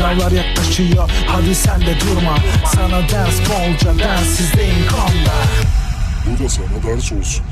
Sınavlar yaklaşıyor hadi sen de durma Sana ders bolca densizliğin konda Bu da sana ders olsun.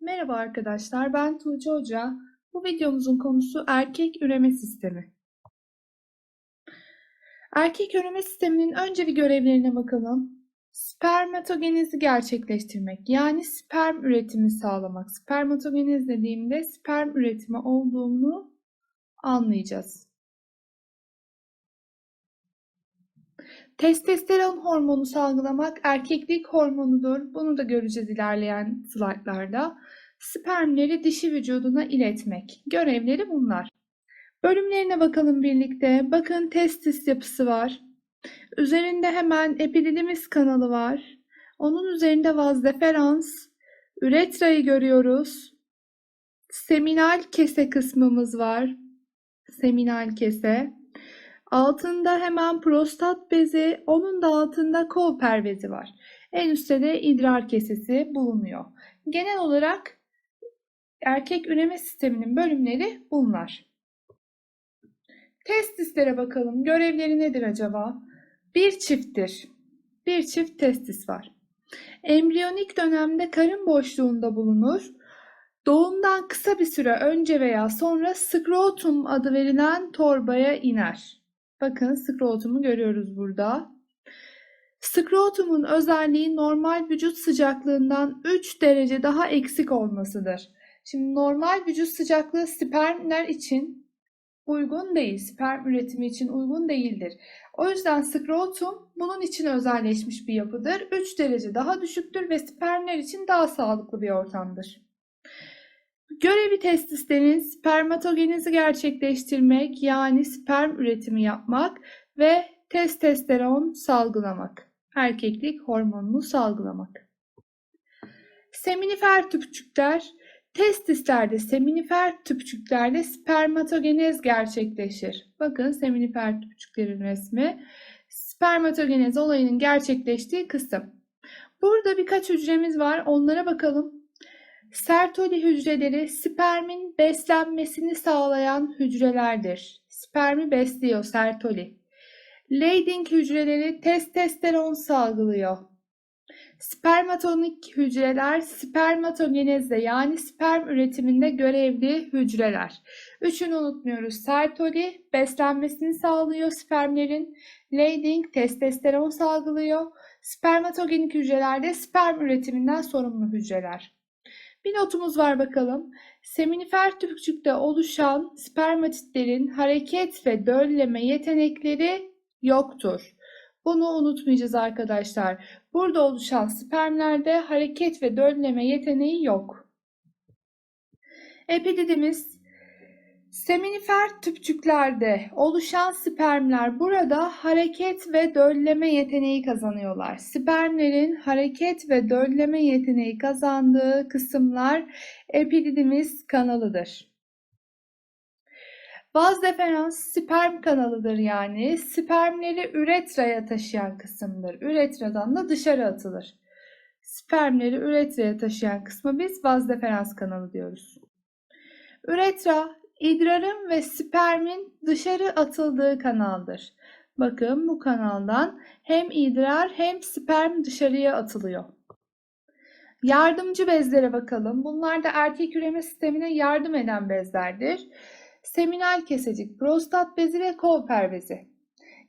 Merhaba arkadaşlar, ben Tuğçe Hoca. Bu videomuzun konusu erkek üreme sistemi. Erkek üreme sisteminin önce bir görevlerine bakalım. Spermatogenezi gerçekleştirmek, yani sperm üretimi sağlamak. Spermatogenez dediğimde sperm üretimi olduğunu anlayacağız. Testosteron hormonu salgılamak erkeklik hormonudur. Bunu da göreceğiz ilerleyen slaytlarda. Spermleri dişi vücuduna iletmek. Görevleri bunlar. Bölümlerine bakalım birlikte. Bakın testis yapısı var. Üzerinde hemen epididimis kanalı var. Onun üzerinde vaz deferans, üretrayı görüyoruz. Seminal kese kısmımız var. Seminal kese. Altında hemen prostat bezi, onun da altında Cooper bezi var. En üstte de idrar kesesi bulunuyor. Genel olarak erkek üreme sisteminin bölümleri bunlar. Testislere bakalım. Görevleri nedir acaba? Bir çifttir. Bir çift testis var. Embriyonik dönemde karın boşluğunda bulunur. Doğumdan kısa bir süre önce veya sonra skrotum adı verilen torbaya iner. Bakın skrotumu görüyoruz burada. Skrotumun özelliği normal vücut sıcaklığından 3 derece daha eksik olmasıdır. Şimdi normal vücut sıcaklığı spermler için uygun değil. Sperm üretimi için uygun değildir. O yüzden skrotum bunun için özelleşmiş bir yapıdır. 3 derece daha düşüktür ve spermler için daha sağlıklı bir ortamdır. Görevi testislerin spermatogenezi gerçekleştirmek yani sperm üretimi yapmak ve testosteron salgılamak. Erkeklik hormonunu salgılamak. Seminifer tüpçükler Testislerde seminifer tüpçüklerde spermatogenez gerçekleşir. Bakın seminifer tüpçüklerin resmi. Spermatogenez olayının gerçekleştiği kısım. Burada birkaç hücremiz var. Onlara bakalım. Sertoli hücreleri spermin beslenmesini sağlayan hücrelerdir. Spermi besliyor Sertoli. Leydig hücreleri testosteron salgılıyor. Spermatonik hücreler spermatogenezde yani sperm üretiminde görevli hücreler. Üçünü unutmuyoruz. Sertoli beslenmesini sağlıyor spermlerin. Leydig testosteron salgılıyor. Spermatogenik hücrelerde sperm üretiminden sorumlu hücreler. Bir notumuz var bakalım. Seminifer tüpçükte oluşan spermatitlerin hareket ve dölleme yetenekleri yoktur. Bunu unutmayacağız arkadaşlar. Burada oluşan spermlerde hareket ve dölleme yeteneği yok. Epididimiz seminifer tüpçüklerde oluşan spermler burada hareket ve dölleme yeteneği kazanıyorlar. Spermlerin hareket ve dölleme yeteneği kazandığı kısımlar epididimiz kanalıdır. Vaz deferans sperm kanalıdır yani. Spermleri üretraya taşıyan kısımdır. Üretradan da dışarı atılır. Spermleri üretraya taşıyan kısmı biz vaz deferans kanalı diyoruz. Üretra, idrarın ve spermin dışarı atıldığı kanaldır. Bakın bu kanaldan hem idrar hem sperm dışarıya atılıyor. Yardımcı bezlere bakalım. Bunlar da erkek üreme sistemine yardım eden bezlerdir. Seminal kesecik, prostat bezi ve Cooper bezi.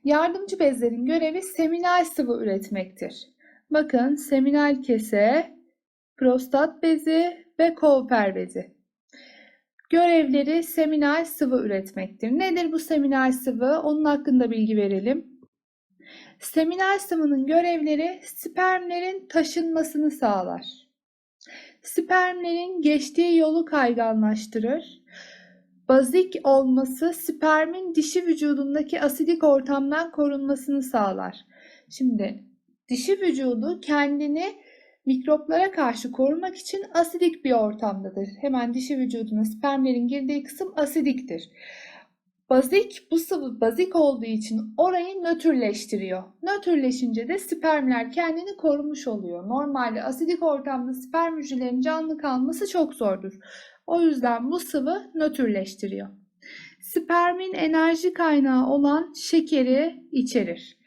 Yardımcı bezlerin görevi seminal sıvı üretmektir. Bakın seminal kese, prostat bezi ve Cooper bezi. Görevleri seminal sıvı üretmektir. Nedir bu seminal sıvı? Onun hakkında bilgi verelim. Seminal sıvının görevleri spermlerin taşınmasını sağlar. Spermlerin geçtiği yolu kayganlaştırır. Bazik olması spermin dişi vücudundaki asidik ortamdan korunmasını sağlar. Şimdi dişi vücudu kendini mikroplara karşı korumak için asidik bir ortamdadır. Hemen dişi vücuduna spermlerin girdiği kısım asidiktir. Bazik bu sıvı bazik olduğu için orayı nötrleştiriyor. Nötrleşince de spermler kendini korumuş oluyor. Normalde asidik ortamda sperm hücrelerinin canlı kalması çok zordur. O yüzden bu sıvı nötrleştiriyor. Spermin enerji kaynağı olan şekeri içerir.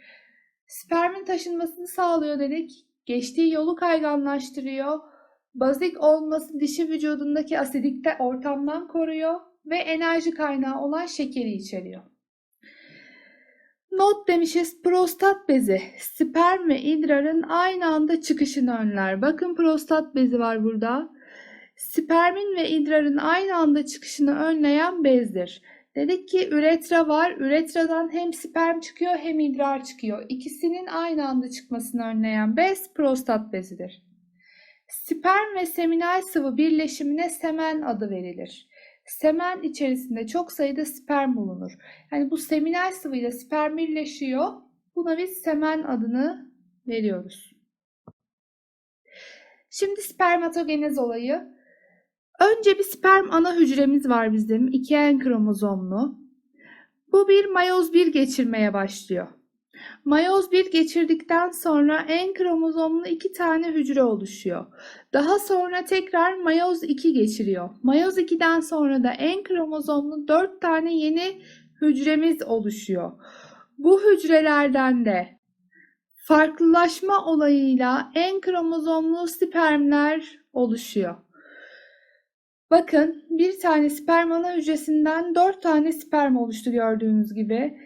Spermin taşınmasını sağlıyor dedik. Geçtiği yolu kayganlaştırıyor. Bazik olması dişi vücudundaki asidikte ortamdan koruyor ve enerji kaynağı olan şekeri içeriyor. Not demişiz prostat bezi sperm ve idrarın aynı anda çıkışını önler. Bakın prostat bezi var burada. Spermin ve idrarın aynı anda çıkışını önleyen bezdir. Dedik ki üretra var. Üretradan hem sperm çıkıyor hem idrar çıkıyor. İkisinin aynı anda çıkmasını önleyen bez prostat bezidir. Sperm ve seminal sıvı birleşimine semen adı verilir. Semen içerisinde çok sayıda sperm bulunur. Yani bu seminal sıvıyla sperm birleşiyor. Buna biz semen adını veriyoruz. Şimdi spermatogenez olayı. Önce bir sperm ana hücremiz var bizim. 2N kromozomlu. Bu bir mayoz 1 geçirmeye başlıyor. Mayoz 1 geçirdikten sonra N kromozomlu iki tane hücre oluşuyor. Daha sonra tekrar mayoz 2 geçiriyor. Mayoz 2'den sonra da N kromozomlu 4 tane yeni hücremiz oluşuyor. Bu hücrelerden de farklılaşma olayıyla N kromozomlu spermler oluşuyor. Bakın bir tane sperm ana hücresinden 4 tane sperm oluştu gördüğünüz gibi.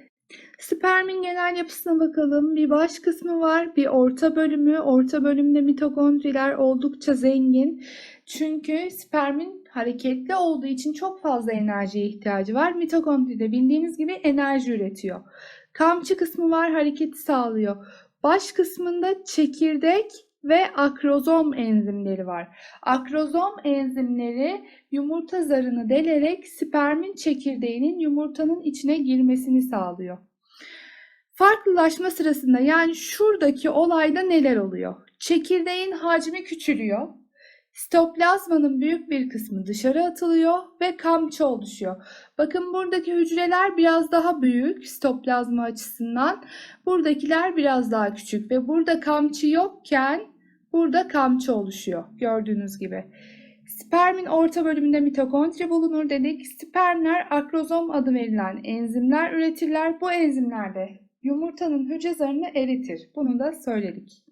Spermin genel yapısına bakalım. Bir baş kısmı var, bir orta bölümü. Orta bölümde mitokondriler oldukça zengin. Çünkü spermin hareketli olduğu için çok fazla enerjiye ihtiyacı var. Mitokondri de bildiğiniz gibi enerji üretiyor. Kamçı kısmı var, hareketi sağlıyor. Baş kısmında çekirdek ve akrozom enzimleri var. Akrozom enzimleri yumurta zarını delerek spermin çekirdeğinin yumurtanın içine girmesini sağlıyor. Farklılaşma sırasında yani şuradaki olayda neler oluyor? Çekirdeğin hacmi küçülüyor. Sitoplazmanın büyük bir kısmı dışarı atılıyor ve kamçı oluşuyor. Bakın buradaki hücreler biraz daha büyük sitoplazma açısından. Buradakiler biraz daha küçük ve burada kamçı yokken burada kamçı oluşuyor gördüğünüz gibi. Spermin orta bölümünde mitokondri bulunur dedik. Spermler akrozom adı verilen enzimler üretirler. Bu enzimler de yumurtanın hücre zarını eritir. Bunu da söyledik.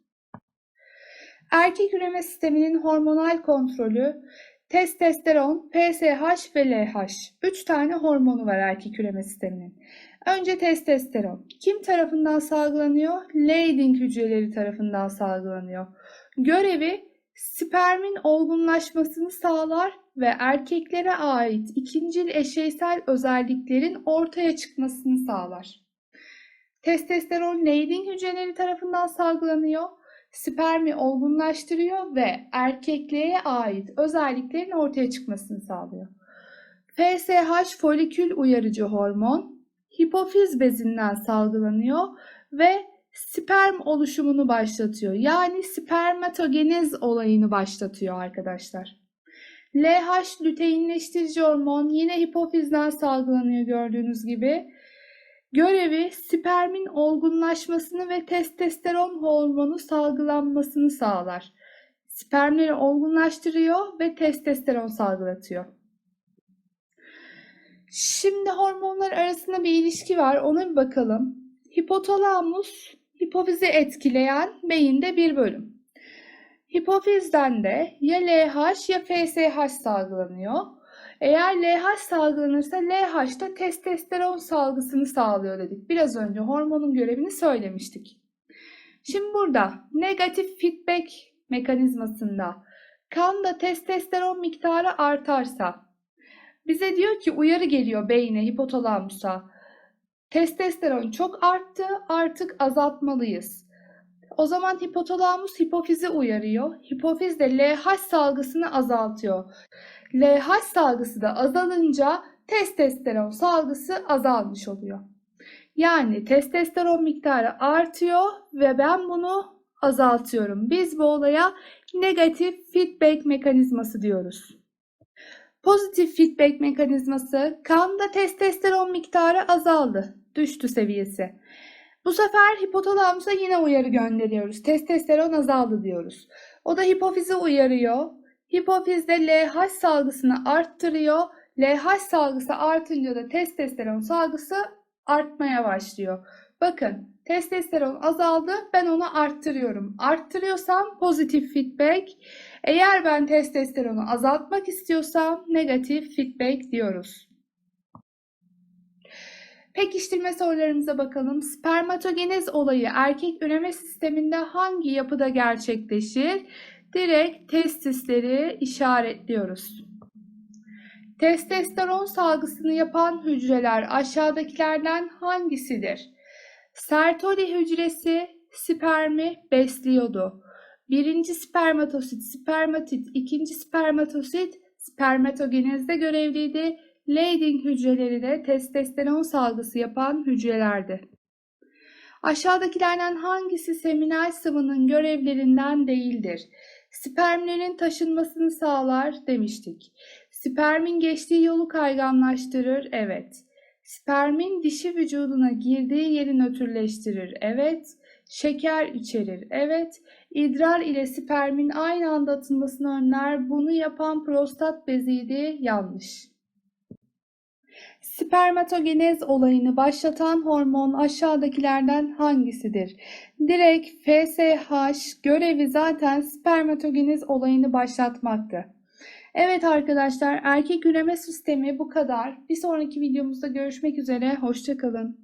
Erkek üreme sisteminin hormonal kontrolü testosteron, PSH ve LH. 3 tane hormonu var erkek üreme sisteminin. Önce testosteron. Kim tarafından salgılanıyor? Leydig hücreleri tarafından salgılanıyor. Görevi spermin olgunlaşmasını sağlar ve erkeklere ait ikincil eşeysel özelliklerin ortaya çıkmasını sağlar. Testosteron Leydig hücreleri tarafından salgılanıyor spermi olgunlaştırıyor ve erkekliğe ait özelliklerin ortaya çıkmasını sağlıyor. FSH folikül uyarıcı hormon hipofiz bezinden salgılanıyor ve sperm oluşumunu başlatıyor. Yani spermatogenez olayını başlatıyor arkadaşlar. LH luteinleştirici hormon yine hipofizden salgılanıyor gördüğünüz gibi. Görevi spermin olgunlaşmasını ve testosteron hormonu salgılanmasını sağlar. Spermleri olgunlaştırıyor ve testosteron salgılatıyor. Şimdi hormonlar arasında bir ilişki var. Ona bir bakalım. Hipotalamus hipofizi etkileyen beyinde bir bölüm. Hipofizden de ya LH ya FSH salgılanıyor. Eğer LH salgılanırsa LH da testosteron salgısını sağlıyor dedik. Biraz önce hormonun görevini söylemiştik. Şimdi burada negatif feedback mekanizmasında kanda testosteron miktarı artarsa bize diyor ki uyarı geliyor beyne hipotalamusa. Testosteron çok arttı artık azaltmalıyız. O zaman hipotalamus hipofizi uyarıyor. Hipofiz de LH salgısını azaltıyor. LH salgısı da azalınca testosteron salgısı azalmış oluyor. Yani testosteron miktarı artıyor ve ben bunu azaltıyorum. Biz bu olaya negatif feedback mekanizması diyoruz. Pozitif feedback mekanizması kanda testosteron miktarı azaldı, düştü seviyesi. Bu sefer hipotalamusa yine uyarı gönderiyoruz. Testosteron azaldı diyoruz. O da hipofizi uyarıyor. Hipofizde LH salgısını arttırıyor. LH salgısı artınca da testosteron salgısı artmaya başlıyor. Bakın testosteron azaldı ben onu arttırıyorum. Arttırıyorsam pozitif feedback. Eğer ben testosteronu azaltmak istiyorsam negatif feedback diyoruz. Pekiştirme sorularımıza bakalım. Spermatogenez olayı erkek üreme sisteminde hangi yapıda gerçekleşir? Direkt testisleri işaretliyoruz. Testosteron salgısını yapan hücreler aşağıdakilerden hangisidir? Sertoli hücresi spermi besliyordu. Birinci spermatosit, spermatit, ikinci spermatosit spermatogenezde görevliydi. Leydig hücreleri de testosteron salgısı yapan hücrelerdi. Aşağıdakilerden hangisi seminal sıvının görevlerinden değildir? Spermlerin taşınmasını sağlar demiştik. Spermin geçtiği yolu kayganlaştırır, evet. Spermin dişi vücuduna girdiği yeri nötrleştirir, evet. Şeker içerir, evet. İdrar ile spermin aynı anda atılmasını önler. Bunu yapan prostat beziydi, yanlış. Spermatogenez olayını başlatan hormon aşağıdakilerden hangisidir? Direkt FSH görevi zaten spermatogenez olayını başlatmaktı. Evet arkadaşlar erkek üreme sistemi bu kadar. Bir sonraki videomuzda görüşmek üzere. Hoşçakalın.